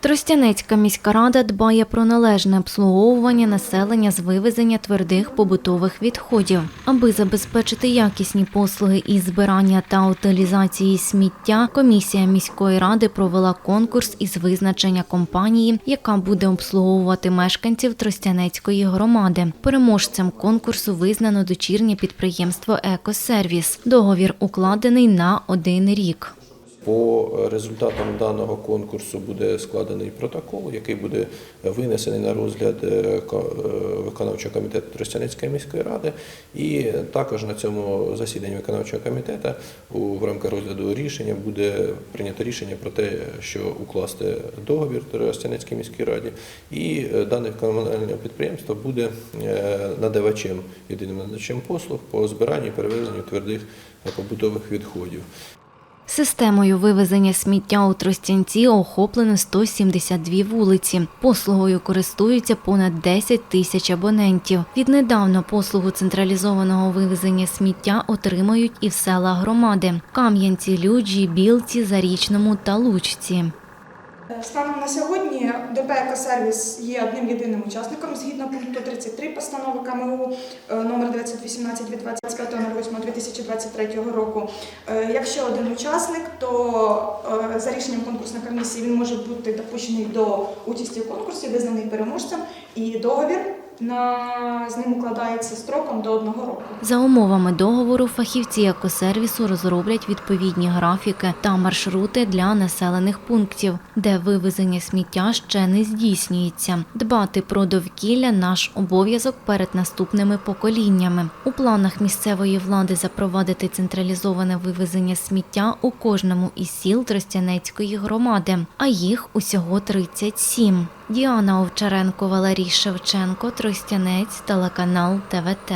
Тростянецька міська рада дбає про належне обслуговування населення з вивезення твердих побутових відходів. Аби забезпечити якісні послуги із збирання та утилізації сміття, комісія міської ради провела конкурс із визначення компанії, яка буде обслуговувати мешканців Тростянецької громади. Переможцем конкурсу визнано дочірнє підприємство Екосервіс. Договір укладений на один рік. По результатам даного конкурсу буде складений протокол, який буде винесений на розгляд е, е, виконавчого комітету Тростянецької міської ради. І також на цьому засіданні виконавчого комітету в рамках розгляду рішення буде прийнято рішення про те, що укласти договір Тростянецькій міській раді, і е, дане комунальне підприємство буде надавачем, єдиним надавачем послуг по збиранню і перевезенню твердих побутових відходів. Системою вивезення сміття у Тростянці охоплено 172 вулиці. Послугою користуються понад 10 тисяч абонентів. Віднедавна послугу централізованого вивезення сміття отримають і в села громади – Кам'янці, Люджі, Білці, Зарічному та Лучці. Станом на сьогодні ДП «Екосервіс» є одним єдиним учасником згідно пункту 33 постанови КМУ е, номер 918 від 25.08.2023 року. Е, Якщо один учасник, то е, за рішенням конкурсної комісії він може бути допущений до участі в конкурсі, визнаний переможцем, і договір на з ним укладається строком до одного року. За умовами договору фахівці екосервісу розроблять відповідні графіки та маршрути для населених пунктів, де вивезення сміття ще не здійснюється. Дбати про довкілля наш обов'язок перед наступними поколіннями. У планах місцевої влади запровадити централізоване вивезення сміття у кожному із сіл Тростянецької громади, а їх усього 37. Діана Овчаренко, Валерій Шевченко, Тростянець, телеканал ТВТ.